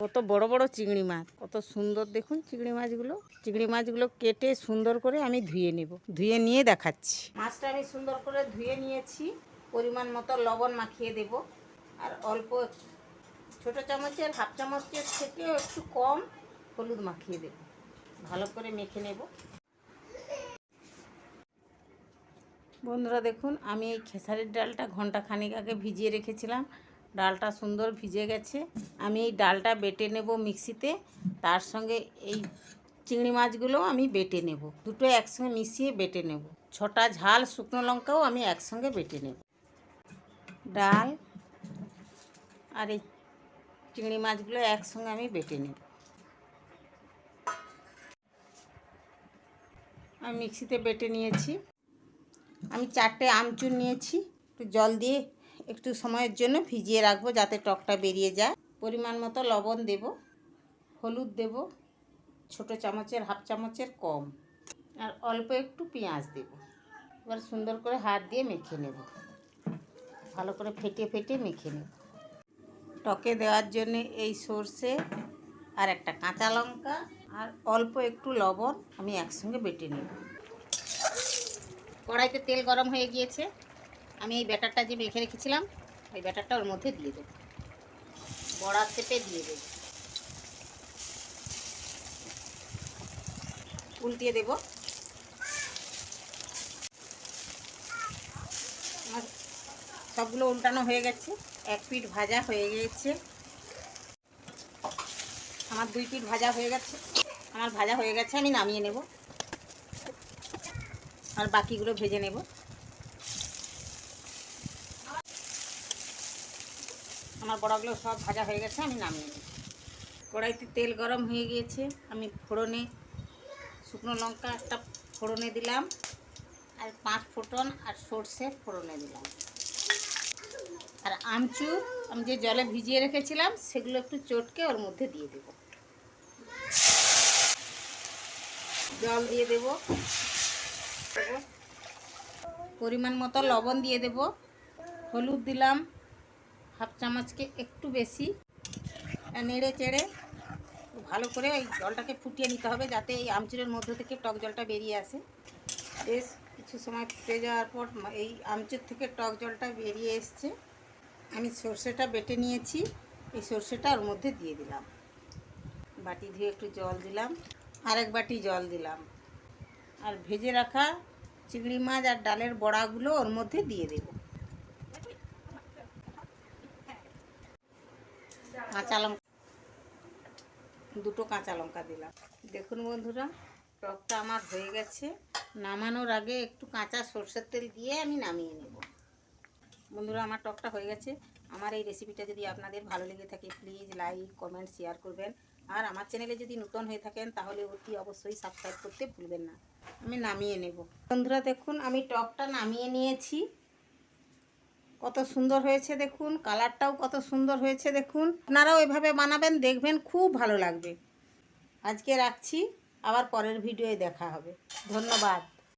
কত বড় বড় চিংড়ি মাছ, কত সুন্দর। দেখুন চিংড়ি মাছগুলো চিংড়ি মাছগুলো কেটে সুন্দর করে আমি ধুয়ে নেব, ধুয়ে নিয়ে দেখাচ্ছি। মাছটা আমি সুন্দর করে ধুয়ে নিয়েছি, পরিমাণ মতো লবণ মাখিয়ে দেব। আর অল্প ছোট চামচের, হাফ চামচের থেকেও একটু কম হলুদ মাখিয়ে দেব। ভালো করে মেখে নেব। বন্ধুরা দেখুন, আমি এই খেসারির ডালটা ঘণ্টা খানিক আগে ভিজিয়ে রেখেছিলাম। ডালটা সুন্দর ভিজে গেছে। আমি এই ডালটা বেটে নেব মিক্সিতে। তার সঙ্গে এই চিংড়ি মাছগুলোও আমি বেটে নেব। দুটো একসঙ্গে মিশিয়ে বেটে নেব। ছটা ঝাল শুকনো লঙ্কাও আমি একসঙ্গে বেটে নেব। ডাল আর এই চিংড়ি মাছগুলো একসঙ্গে আমি বেটে নেব। আমি মিক্সিতে বেটে নিয়েছি। আমি চারটে আমচুর নিয়েছি। একটু জল দিয়ে একটু সময়ের জন্য ভিজিয়ে রাখব যাতে টকটা বেরিয়ে যায়। পরিমাণ মতো লবণ দেব, হলুদ দেব, ছোট চামচের, হাফ চামচের কম। আর অল্প একটু পেঁয়াজ দেব। এবার সুন্দর করে হাত দিয়ে মেখে নেব। ভালো করে ফেটে ফেটে মেখে নেব। টকে দেওয়ার জন্য এই সর্ষে আর একটা কাঁচা লঙ্কা আর অল্প একটু লবণ আমি একসঙ্গে বেটে নেব। কড়াইতে তেল গরম হয়ে গিয়েছে। আমি এই ব্যাটারটা যে মেখে রেখেছিলাম, ওই ব্যাটারটা ওর মধ্যে দিয়ে দেবো। বড়া চেপে দিয়ে দেবো। উল্টিয়ে দেবো। আমার সবগুলো উল্টানো হয়ে গেছে। এক পিঠ ভাজা হয়ে গেছে। আমার দুই পিঠ ভাজা হয়ে গেছে। আমার ভাজা হয়ে গেছে, আমি নামিয়ে নেব। আর বাকিগুলো ভেজে নেব। আমার বড়াগুলো সব ভাজা হয়ে গেছে, আমি নামিয়ে নেব কড়াইতে তেল গরম হয়ে গিয়েছে, আমি ফোড়নে শুকনো লঙ্কা একটা ফোড়নে দিলাম, আর পাঁচ ফোটন আর সর্ষে ফোড়নে দিলাম। আর আমচুর আমি যে জলে ভিজিয়ে রেখেছিলাম, সেগুলো একটু চটকে ওর মধ্যে দিয়ে দেব। জল দিয়ে দেব। পরিমাণ মতো লবণ দিয়ে দেব। হলুদ দিলাম। হাফ চামচকে একটু বেশি। আর নেড়ে চেড়ে ভালো করে এই জলটাকে ফুটিয়ে নিতে হবে যাতে এই আমচুরের মধ্য থেকে টক জলটা বেরিয়ে আসে। বেশ কিছু সময় ফুটে যাওয়ার পর এই আমচুর থেকে টক জলটা বেরিয়ে এসছে। আমি সর্ষেটা বেটে নিয়েছি, এই সর্ষেটা ওর মধ্যে দিয়ে দিলাম। বাটি ধুয়ে একটু জল দিলাম, আরেক বাটি জল দিলাম। আর ভেজে রাখা চিংড়ি মাছ আর ডালের বড়াগুলো ওর মধ্যে দিয়ে দেব। কাঁচা লঙ্কা। দুটো কাঁচা লঙ্কা দিলাম। দেখুন বন্ধুরা, টকটা আমার হয়ে গেছে। নামানোর আগে একটু কাঁচা সর্ষের তেল দিয়ে আমি নামিয়ে নেব। বন্ধুরা, আমার টকটা হয়ে গেছে। আমার এই রেসিপিটা যদি আপনাদের ভালো লেগে থাকে প্লিজ লাইক কমেন্ট শেয়ার করবেন। আর আমার চ্যানেলে যদি নতুন হয়ে থাকেন, তাহলে অতি অবশ্যই সাবস্ক্রাইব করতে ভুলবেন না। আমি নামিয়ে নেব। বন্ধুরা, দেখুন, আমি টকটা নামিয়ে নিয়েছি। কত সুন্দর হয়েছে দেখুন, কালারটাও কত সুন্দর হয়েছে দেখুন। আপনারাও এভাবে বানাবেন, দেখবেন খুব ভালো লাগবে। আজকে রাখছি, আবার পরের ভিডিওয়ে দেখা হবে। ধন্যবাদ।